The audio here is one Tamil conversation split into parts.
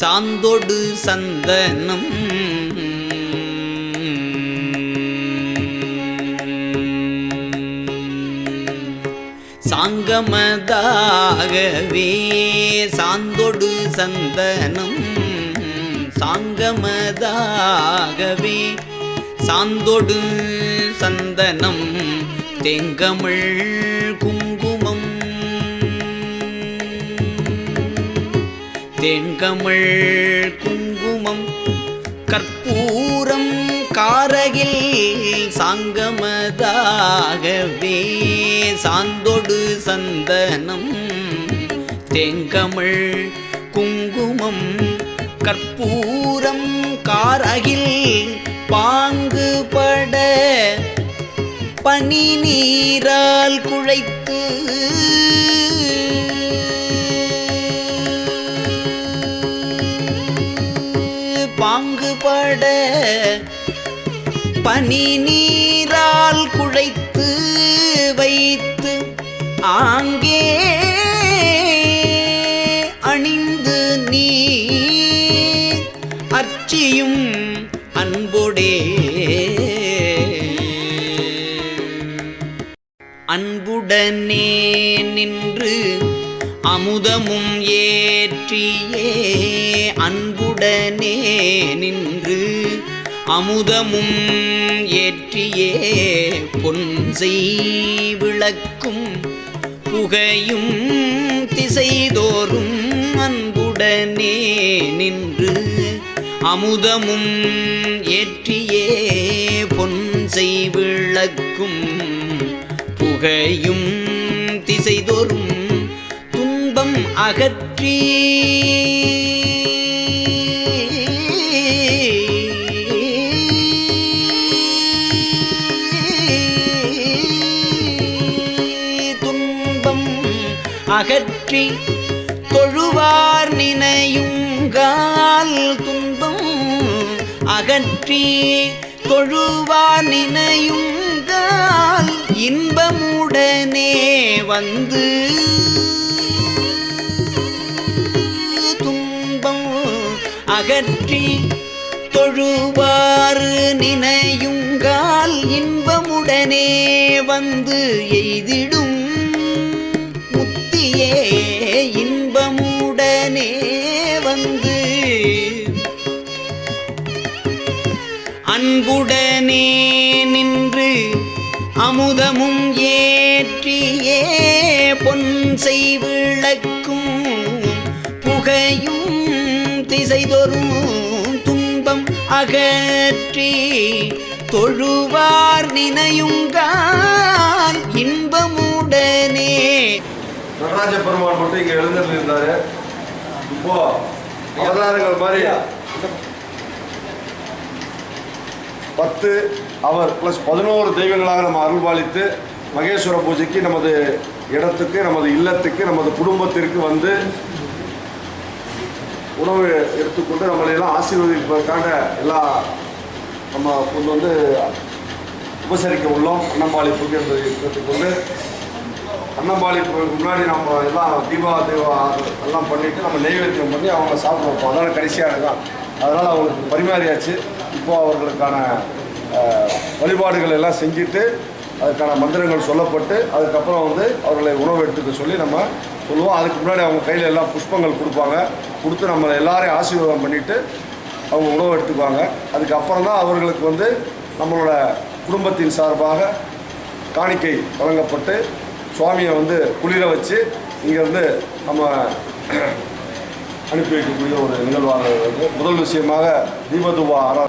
சாந்தொடு சந்தனம். சாங்கமதாகவே சாந்தொடு சந்தனம். சாங்கமதாகவே சாந்தொடு சந்தனம். தெங்கமிழ் கும் தேங்கமிழ் குங்குமம் கற்பூரம் காரகில் சாங்கமதாகவே சாந்தொடு சந்தனம். தேங்கமிழ் குங்குமம் கற்பூரம் காரகில் பாங்குபட பனி நீரால் குழைத்து வைத்து ஆங்கே அணிந்து நீ அர்ச்சியும் அன்புடே. அன்புடனே நின்று அமுதமும் ஏற்றியே. அன்புடனே நின்று அமுதமும் ஏற்றியே பொன்சை விளக்கும் புகையும் திசைதோறும் அன்புடனே நின்று அமுதமும் ஏற்றியே பொன்சை விளக்கும் புகையும் திசைதோறும் துன்பம் அகற்றி அகற்றி தொழுவார் நினையுங்கால் துன்பம் அகற்றி தொழுவார் நினையுங்கால் இன்பமுடனே வந்து. துன்பம் அகற்றி தொழுவார் நினையுங்கால் இன்பமுடனே வந்து. எய்திடும் அன்புடனே நின்று அமுதமும் ஏற்றியே பொன்சை விளக்கும் புகையும் திசைதொரும் துன்பம் அகற்றி தொழுவார் நினையுங்கான் இன்பமுடனே. நடராஜ பெருமாள் மட்டும் இங்கே எழுந்திருந்தாரு இப்போ அவதாரங்கள் மாதிரி பத்து அவர் ப்ளஸ் பதினோரு தெய்வங்களாக நம்ம அருள்பாலித்து மகேஸ்வர பூஜைக்கு நமது இடத்துக்கு நமது இல்லத்துக்கு நமது குடும்பத்திற்கு வந்து உணவு எடுத்துக்கொண்டு நம்மளை எல்லாம் ஆசீர்வதிப்பதற்கான எல்லா நம்ம கொண்டு வந்து உபசரிக்க உள்ளோம். அன்னம்பாளிப்புக்கு என்பதை எடுத்துக்கொண்டு அன்னம்பாளிப்புக்கு முன்னாடி நம்ம எல்லாம் தீபா தேவா எல்லாம் பண்ணிவிட்டு நம்ம நெய்வேத்தியம் பண்ணி அவங்க சாப்பிட வைப்போம் அதனால் கடைசியாக இருக்கான் அதனால் அவங்களுக்கு பரிமாறியாச்சு. இப்போது அவர்களுக்கான வழிபாடுகள் எல்லாம் செஞ்சுட்டு அதுக்கான மந்திரங்கள் சொல்லப்பட்டு அதுக்கப்புறம் வந்து அவர்களை உணவு எடுத்துக்க சொல்லி நம்ம சொல்லுவோம். அதுக்கு முன்னாடி அவங்க கையில் எல்லாம் புஷ்பங்கள் கொடுப்பாங்க. கொடுத்து நம்ம எல்லாரையும் ஆசீர்வாதம் பண்ணிவிட்டு அவங்க உணவு எடுத்துக்குவாங்க. அதுக்கப்புறம் தான் அவர்களுக்கு வந்து நம்மளோட குடும்பத்தின் சார்பாக காணிக்கை வழங்கப்பட்டு சுவாமியை வந்து குளிர வச்சு இங்கேருந்து நம்ம அனுப்பி வைக்கக்கூடிய ஒரு நிகழ்வாக முதல் விஷயமாக தீபதுவா ஆரா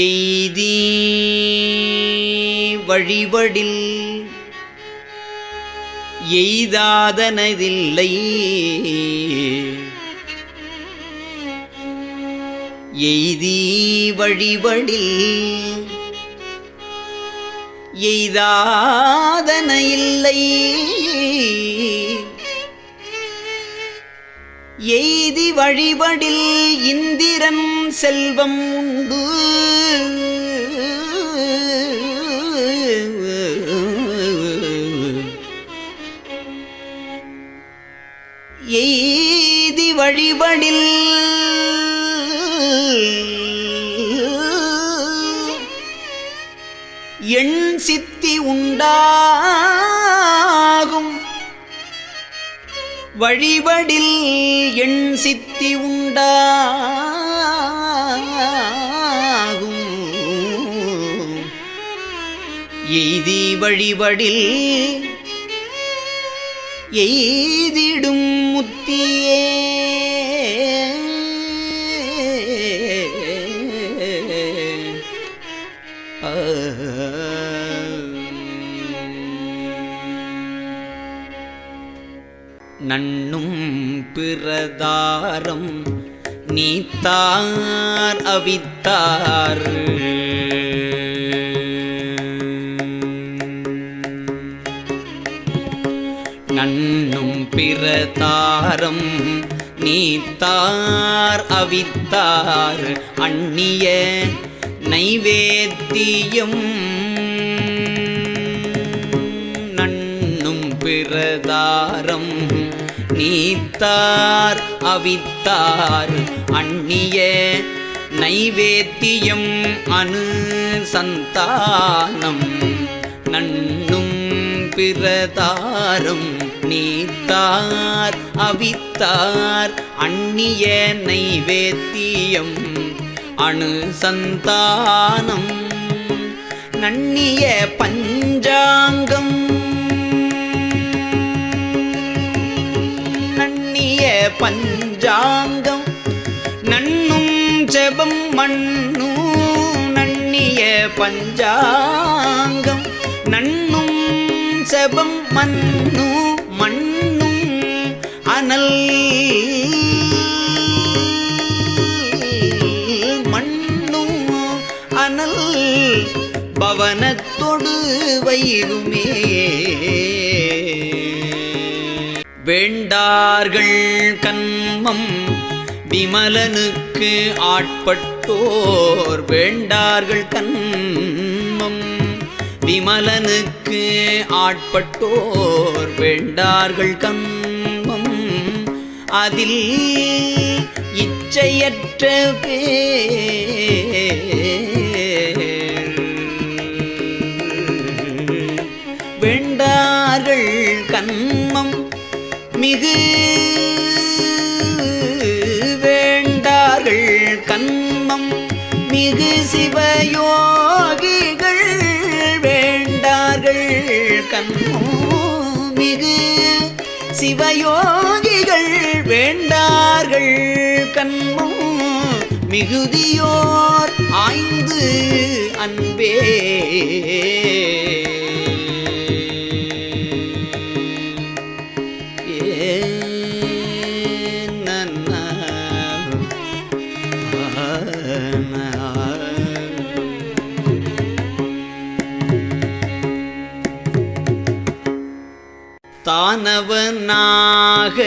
எய்தி வழிவடில். எய்தாதனதில்லை. எய்தி வழிவடில். எய்தாதன இல்லை எய்தி வழிபடில் இந்திரன் செல்வம் உண்டு. வழிபடில் எண் சித்தி உண்டாகும். வழிபடில் எண் சித்தி உண்டாகும். எய்தி வழிபடில் எய்திடும் முத்தியே. நண்ணும் பிரதாரம் நீத்தார் அவித்தார். நண்ணும் பிரதாரம் நீத்தார் அவித்தார். அந்நிய நைவேத்தியம் நண்ணும் பிரதாரம் நீத்தார் அவித்தார் அந்நிய நைவேத்தியம் அனு சந்தானம். நண்ணும் பிரதாரம் நீத்தார் அவித்தார் அந்நிய நைவேத்தியம் அணு சந்தானம். நன்னிய பஞ்சாங்கம் பஞ்சாங்கம். நன்னும் செபம் மண்ணும் நன்னிய பஞ்சாங்கம். நன்னும் செபம் மண்ணும் மண்ணும் அனல். மண்ணும் அனல். பவனத்தொடு வயிறுமே வேண்டார்கள் கண்மம் விமலனுக்கு ஆட்பட்டோர். வேண்டார்கள் கண்மம் விமலனுக்கு ஆட்பட்டோர். வேண்டார்கள் கண்மம் அதில் இச்சையற்ற பேர். வேண்டார்கள் கண்மம் மிகு வேண்டார்கள் கண்மம் மிகு சிவயோகிகள் வேண்டார்கள் கண்மம் மிகு சிவயோகிகள் வேண்டார்கள் கண்மம் மிகுதியோர் ஆய்ந்து அன்பே. தானவனாக.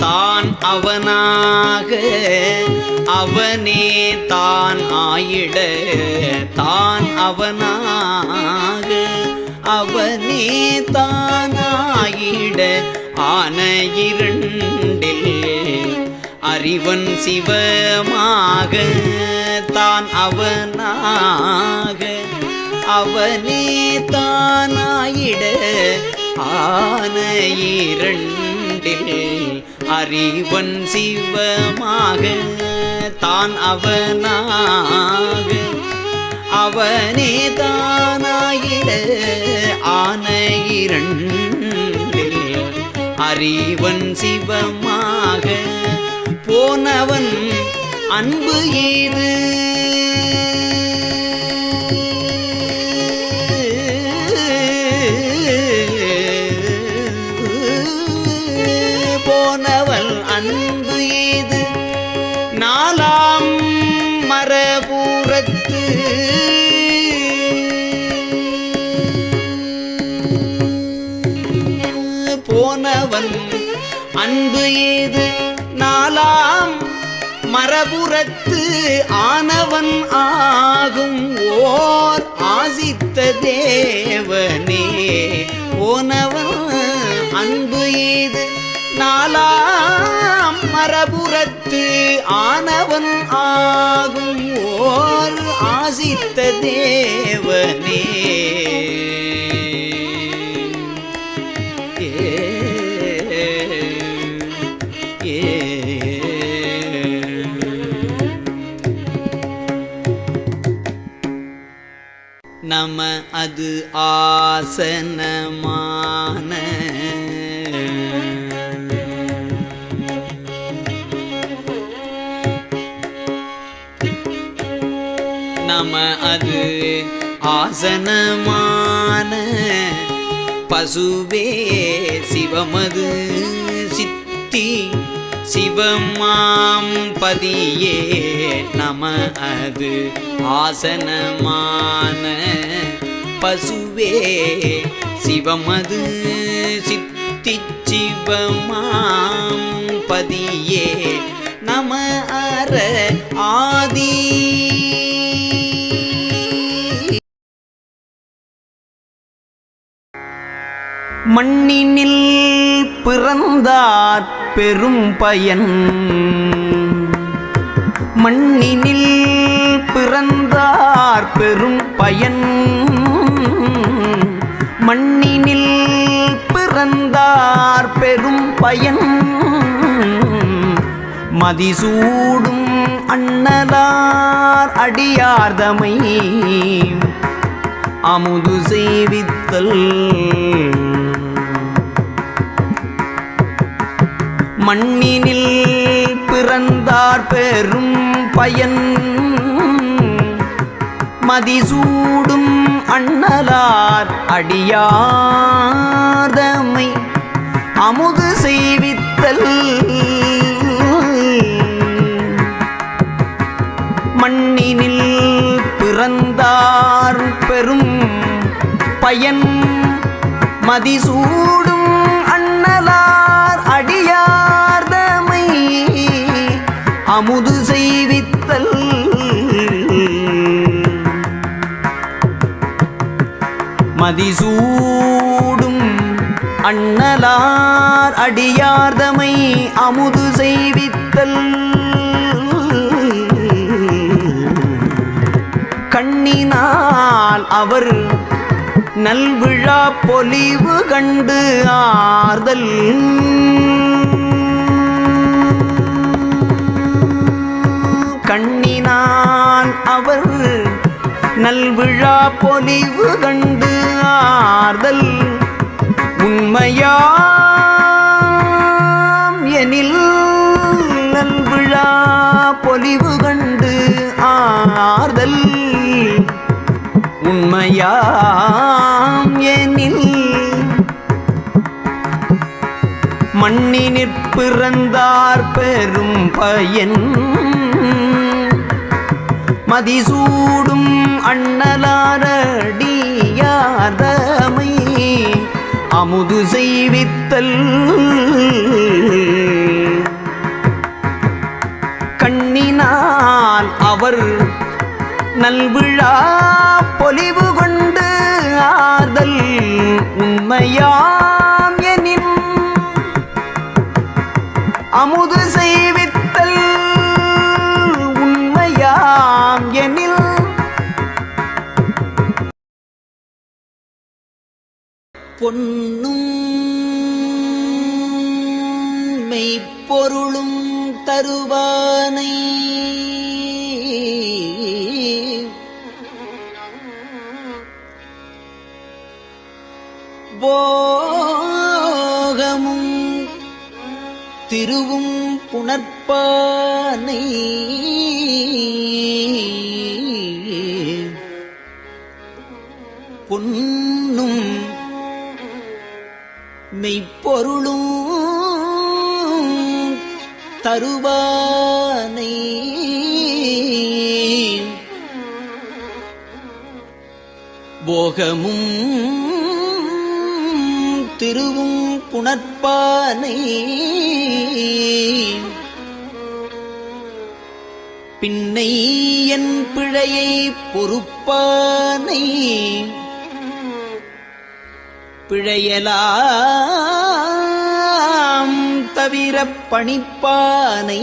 தான் அவனாக. அவனே தான் ஆயிட. தான் அவனாக. அவனே தானாயிட ஆன இரண்டில் அறிவன் சிவமாக. தான் அவனாக. அவனே தானாயிட ஆன இரண்டில் அறிவன் சிவமாக தான் அவனாக. அவனே தானாயிட ஆன இரண்டில் அறிவன் சிவமாக போனவன் அன்பு ஈது அன்பு ஏது நாலாம் மரபுரத்து ஆனவன் ஆகும். ஓர் ஆசித்த தேவனே ஓனவன் அன்பு ஏது நாலாம் மரபுரத்து ஆனவன் ஆகும். ஓர் ஆசித்த தேவனே. நம அது ஆசனமான. நம அது ஆசனமான. பசுவே சிவமது சித்தி சிவமாம் பதியே நம அது ஆசனமான பசுவே. சிவமது சித்தி சிவமாம் பதியே நம அற ஆதி. மண்ணினில் பிறந்தார் பெரும் பயன். மண்ணினில் பிறந்தார் பெரும் பயன். மண்ணினில் பிறந்தார் பெரும் பயன். மதிசூடும் அண்ணலார் அடியார்தமை. அமுது செய்வித்தல் மண்ணினில் பிறந்தார் பெரும் பயன். மதிசூடும் அண்ணலார் அடியாதமை. அமுது செய்வித்தல். மண்ணினில் பிறந்தார் பெரும் பயன். மதிசூடும் அமுது செய்வித்தல். மதிசூடும் அண்ணலார் அடியார்தமை அமுது செய்வித்தல். கண்ணினால் அவர் நல்விழா பொலிவு கண்டு ஆர்தல் கண்ணினான் அவர். நல்விழா பொலிவு கண்டு ஆர்தல் உண்மையாம் எனில் நல்விழா பொலிவு கண்டு ஆர்தல் உண்மையா மண்ணினிற் நிற்பிறந்தார் பெரும் பயன். மதிசூடும் அண்ணலாரடியாதமை அமுது செய்வித்தல். கண்ணினால் அவர் நல்விழா பொலிவு கொண்டு ஆதல் உண்மையா அமுது செய்வித்தல் உண்மையாம் எனில். பொன்னும் மெய்ப்பொருளும் தருவானை திருவும் புணர்ப்பானை பொன்னும் மெய்ப்பொருளும் தருவானை. போகமும் திருவும் புணர்ப்பானை பின்னை என் பிழையை பொறுப்பானை. பிழையலாம் தவிர பணிப்பானை.